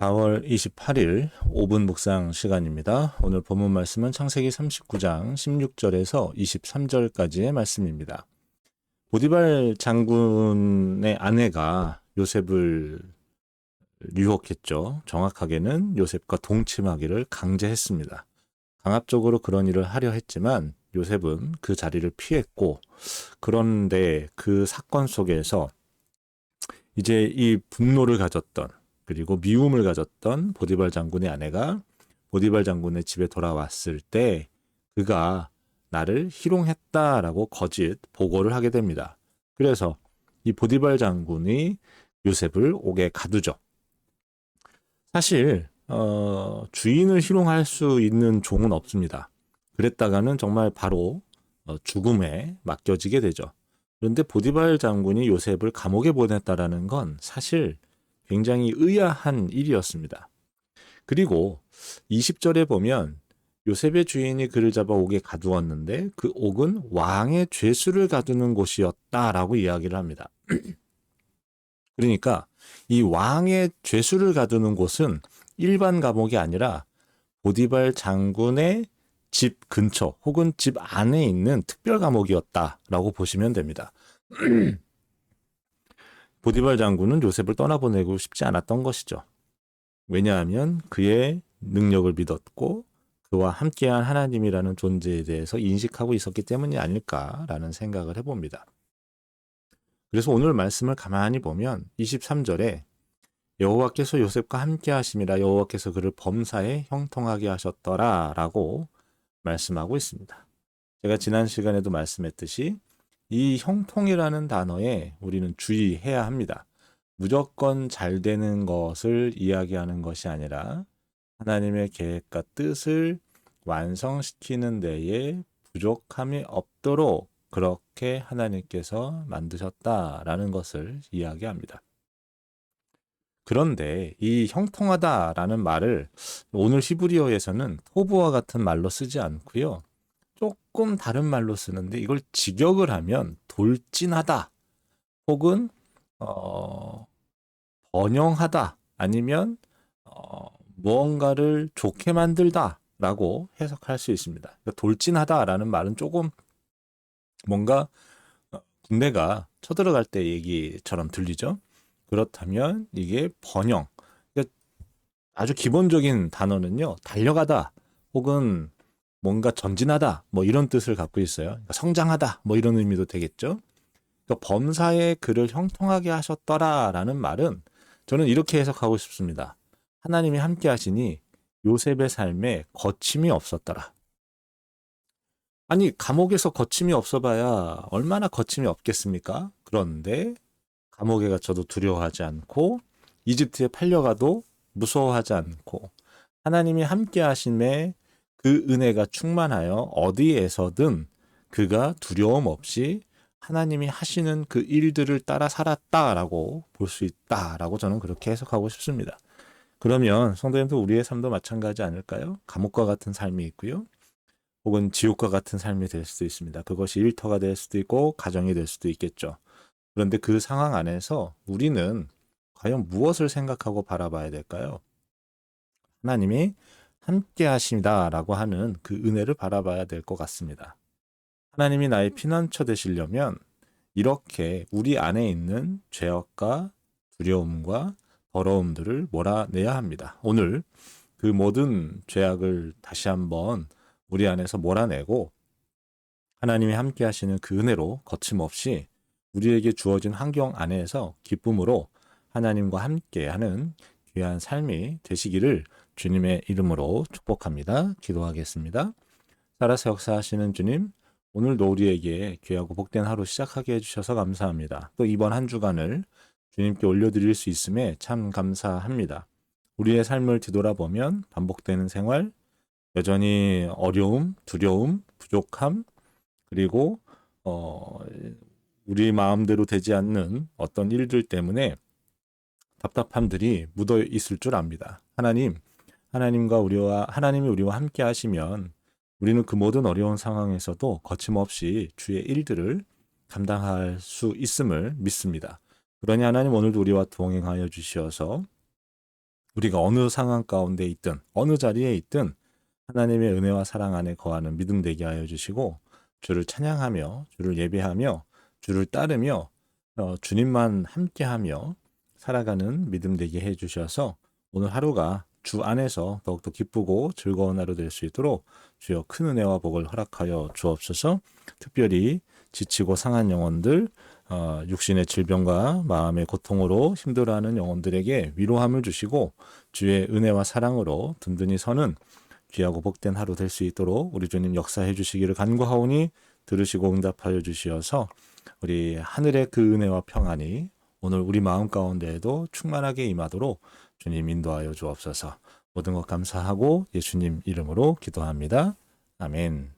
4월 28일 5분 묵상 시간입니다. 오늘 본문 말씀은 창세기 39장 16절에서 23절까지의 말씀입니다. 보디발 장군의 아내가 요셉을 유혹했죠. 정확하게는 요셉과 동침하기를 강제했습니다. 강압적으로 그런 일을 하려 했지만 요셉은 그 자리를 피했고 그런데 그 사건 속에서 이제 이 분노를 가졌던 그리고 미움을 가졌던 보디발 장군의 아내가 보디발 장군의 집에 돌아왔을 때 그가 나를 희롱했다라고 거짓 보고를 하게 됩니다. 그래서 이 보디발 장군이 요셉을 옥에 가두죠. 사실 어, 주인을 희롱할 수 있는 종은 없습니다. 그랬다가는 정말 바로 어, 죽음에 맡겨지게 되죠. 그런데 보디발 장군이 요셉을 감옥에 보냈다라는 건 사실 굉장히 의아한 일이었습니다. 그리고 20절에 보면 요셉의 주인이 그를 잡아 옥에 가두었는데 그 옥은 왕의 죄수를 가두는 곳이었다라고 이야기를 합니다. 그러니까 이 왕의 죄수를 가두는 곳은 일반 감옥이 아니라 보디발 장군의 집 근처 혹은 집 안에 있는 특별 감옥이었다라고 보시면 됩니다. 보디발 장군은 요셉을 떠나보내고 싶지 않았던 것이죠. 왜냐하면 그의 능력을 믿었고 그와 함께한 하나님이라는 존재에 대해서 인식하고 있었기 때문이 아닐까라는 생각을 해봅니다. 그래서 오늘 말씀을 가만히 보면 23절에 여호와께서 요셉과 함께 하심이라 여호와께서 그를 범사에 형통하게 하셨더라라고 말씀하고 있습니다. 제가 지난 시간에도 말씀했듯이 이 형통이라는 단어에 우리는 주의해야 합니다. 무조건 잘 되는 것을 이야기하는 것이 아니라 하나님의 계획과 뜻을 완성시키는 데에 부족함이 없도록 그렇게 하나님께서 만드셨다라는 것을 이야기합니다. 그런데 이 형통하다라는 말을 오늘 히브리어에서는 토부와 같은 말로 쓰지 않고요. 조금 다른 말로 쓰는데 이걸 직역을 하면 돌진하다 혹은 어, 번영하다 아니면 어, 무언가를 좋게 만들다라고 해석할 수 있습니다. 그러니까 돌진하다라는 말은 조금 뭔가 어, 군대가 쳐들어갈 때 얘기처럼 들리죠. 그렇다면 이게 번영. 그러니까 아주 기본적인 단어는요. 달려가다 혹은 뭔가 전진하다 뭐 이런 뜻을 갖고 있어요. 그러니까 성장하다 뭐 이런 의미도 되겠죠. 그러니까 범사에 그를 형통하게 하셨더라라는 말은 저는 이렇게 해석하고 싶습니다. 하나님이 함께 하시니 요셉의 삶에 거침이 없었더라. 아니 감옥에서 거침이 없어봐야 얼마나 거침이 없겠습니까? 그런데 감옥에 갇혀도 두려워하지 않고 이집트에 팔려가도 무서워하지 않고 하나님이 함께 하심에 그 은혜가 충만하여 어디에서든 그가 두려움 없이 하나님이 하시는 그 일들을 따라 살았다라고 볼 수 있다라고 저는 그렇게 해석하고 싶습니다. 그러면 성도님도 우리의 삶도 마찬가지 아닐까요? 감옥과 같은 삶이 있고요. 혹은 지옥과 같은 삶이 될 수도 있습니다. 그것이 일터가 될 수도 있고 가정이 될 수도 있겠죠. 그런데 그 상황 안에서 우리는 과연 무엇을 생각하고 바라봐야 될까요? 하나님이 함께 하신다라고 하는 그 은혜를 바라봐야 될 것 같습니다. 하나님이 나의 피난처 되시려면 이렇게 우리 안에 있는 죄악과 두려움과 더러움들을 몰아내야 합니다. 오늘 그 모든 죄악을 다시 한번 우리 안에서 몰아내고 하나님이 함께 하시는 그 은혜로 거침없이 우리에게 주어진 환경 안에서 기쁨으로 하나님과 함께 하는 귀한 삶이 되시기를 주님의 이름으로 축복합니다. 기도하겠습니다. 살아서 역사하시는 주님, 오늘도 우리에게 귀하고 복된 하루 시작하게 해주셔서 감사합니다. 또 이번 한 주간을 주님께 올려드릴 수 있음에 참 감사합니다. 우리의 삶을 뒤돌아보면 반복되는 생활, 여전히 어려움, 두려움, 부족함, 그리고 어, 우리 마음대로 되지 않는 어떤 일들 때문에 답답함들이 묻어 있을 줄 압니다. 하나님, 하나님과 우리와 하나님이 우리와 함께 하시면 우리는 그 모든 어려운 상황에서도 거침없이 주의 일들을 감당할 수 있음을 믿습니다. 그러니 하나님 오늘도 우리와 동행하여 주시어서 우리가 어느 상황 가운데 있든 어느 자리에 있든 하나님의 은혜와 사랑 안에 거하는 믿음 되게 하여 주시고 주를 찬양하며 주를 예배하며 주를 따르며 어, 주님만 함께하며 살아가는 믿음 되게 해 주셔서 오늘 하루가 주 안에서 더욱더 기쁘고 즐거운 하루 될 수 있도록 주여 큰 은혜와 복을 허락하여 주옵소서. 특별히 지치고 상한 영혼들, 어, 육신의 질병과 마음의 고통으로 힘들어하는 영혼들에게 위로함을 주시고 주의 은혜와 사랑으로 든든히 서는 귀하고 복된 하루 될 수 있도록 우리 주님 역사해 주시기를 간구하오니 들으시고 응답하여 주시어서 우리 하늘의 그 은혜와 평안이 오늘 우리 마음 가운데에도 충만하게 임하도록 주님 인도하여 주옵소서. 모든 것 감사하고 예수님 이름으로 기도합니다. 아멘.